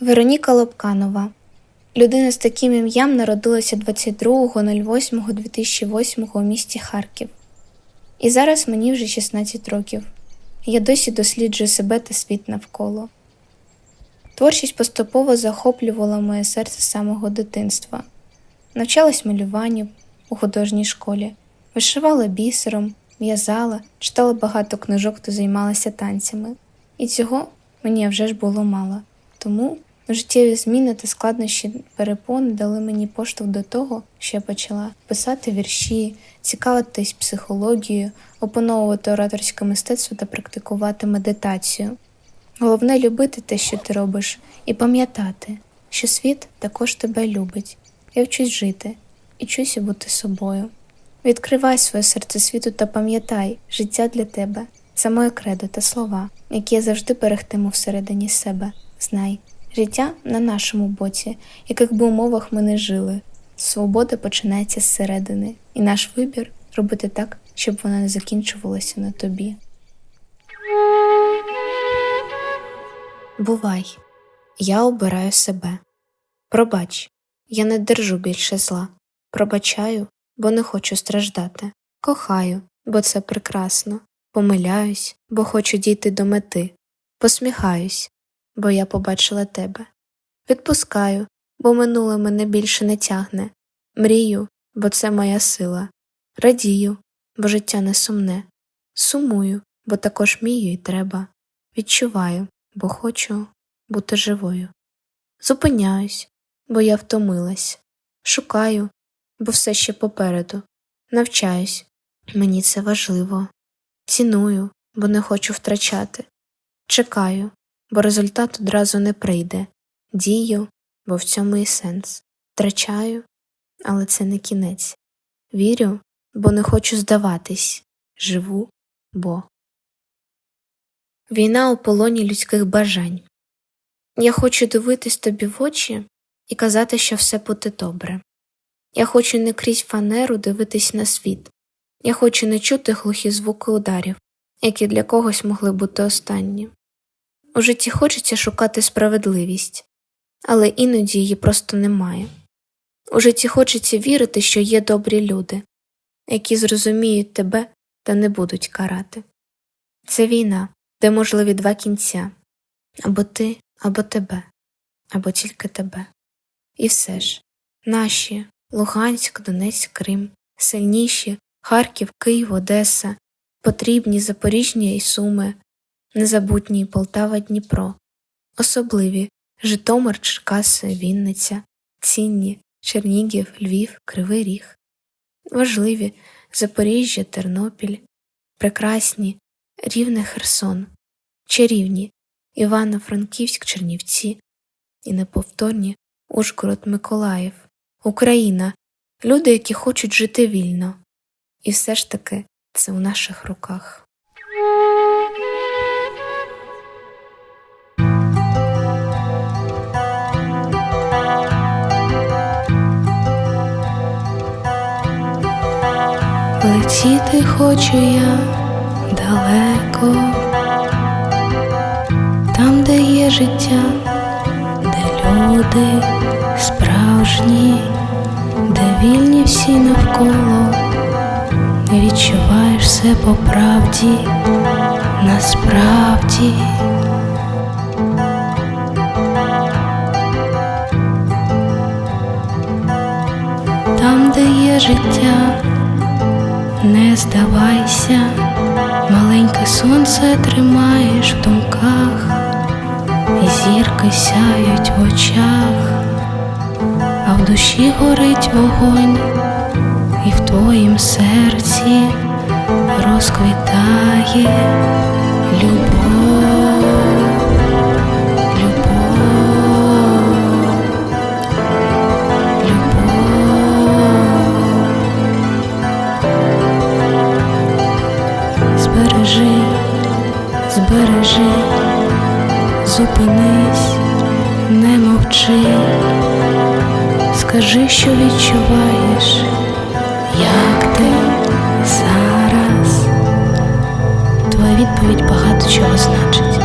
Вероніка Лобканова. Людина з таким ім'ям народилася 22.08.2008 у місті Харків. І зараз мені вже 16 років. Я досі досліджую себе та світ навколо. Творчість поступово захоплювала моє серце з самого дитинства. Навчалась малюванню у художній школі, вишивала бісером, в'язала, читала багато книжок та займалася танцями. І цього мені вже ж було мало. Тому життєві зміни та складнощі перепон дали мені поштовх до того, що я почала писати вірші, цікавитись психологією, опановувати ораторське мистецтво та практикувати медитацію. Головне любити те, що ти робиш, і пам'ятати, що світ також тебе любить. Я вчусь жити і чуся бути собою. Відкривай своє серце світу та пам'ятай, життя для тебе це моє кредо та слова, які я завжди берегтиму всередині себе. Знай, життя на нашому боці, яких би умовах ми не жили. Свобода починається зсередини, і наш вибір робити так, щоб вона не закінчувалася на тобі. Бувай, я обираю себе. Пробач, я не держу більше зла. Пробачаю, бо не хочу страждати. Кохаю, бо це прекрасно. Помиляюсь, бо хочу дійти до мети. Посміхаюсь, бо я побачила тебе. Відпускаю, бо минуле мене більше не тягне. Мрію, бо це моя сила. Радію, бо життя не сумне. Сумую, бо також мію й треба. Відчуваю, бо хочу бути живою. Зупиняюсь, бо я втомилась. Шукаю, бо все ще попереду. Навчаюсь, мені це важливо. Ціную, бо не хочу втрачати. Чекаю, бо результат одразу не прийде. Дію, бо в цьому і сенс. Втрачаю, але це не кінець. Вірю, бо не хочу здаватись. Живу, бо. Війна у полоні людських бажань. Я хочу дивитись тобі в очі і казати, що все буде добре. Я хочу не крізь фанеру дивитись на світ. Я хочу не чути глухі звуки ударів, які для когось могли бути останні. У житті хочеться шукати справедливість, але іноді її просто немає. У житті хочеться вірити, що є добрі люди, які зрозуміють тебе та не будуть карати. Це війна, де можливі два кінця або ти, або тебе, або тільки тебе. І все ж наші Луганськ, Донецьк, Крим, сильніші Харків, Київ, Одеса, потрібні Запоріжжя і Суми, незабутні Полтава, Дніпро, особливі Житомир, Черкаси, Вінниця, цінні Чернігів, Львів, Кривий Ріг, важливі Запоріжжя, Тернопіль, прекрасні Рівне Херсон, чарівні Івано-Франківськ, Чернівці і неповторні Ужгород, Миколаїв, Україна, люди, які хочуть жити вільно. І все ж таки це у наших руках. Летіти хочу я далеко, там, де є життя, де люди справжні, де вільні всі навколо, відчуваєш все по правді, насправді. Там, де є життя, не здавайся, маленьке сонце тримаєш в думках, і зірки сяють в очах, а в душі горить вогонь, і в твоїм серці розквітає любов, скажи, що відчуваєш, як ти зараз. Твоя відповідь багато чого значить.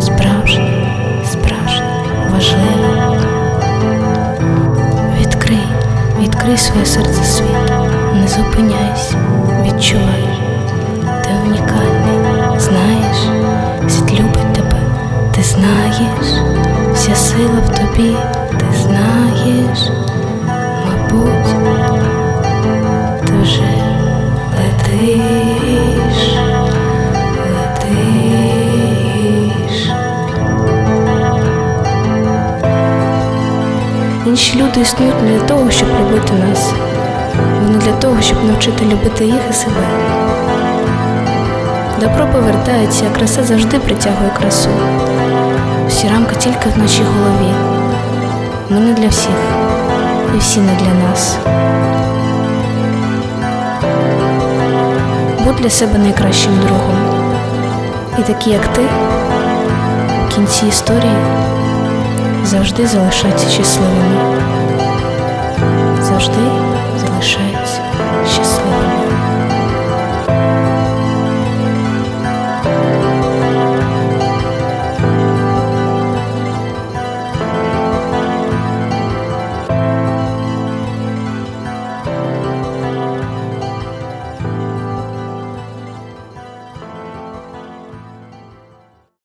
Справжня, справжня. важливе. Відкрий, відкрий своє серце світ, не зупиняйся, відчувай, ти унікальний, знаєш, світ любить тебе, ти знаєш, вся сила в тобі, ти знаєш, мабуть, ти вже летиш, летиш. Інші люди існують не для того, щоб любити нас. Вони для того, щоб навчити любити їх і себе. Добро повертається, краса завжди притягує красу. Всі рамки тільки в нашій голові. Ми не для всіх, і всі не для нас. Будь для себе найкращим другом. І такі, як ти, в кінці історії завжди залишаються щасливими. Завжди залишаються.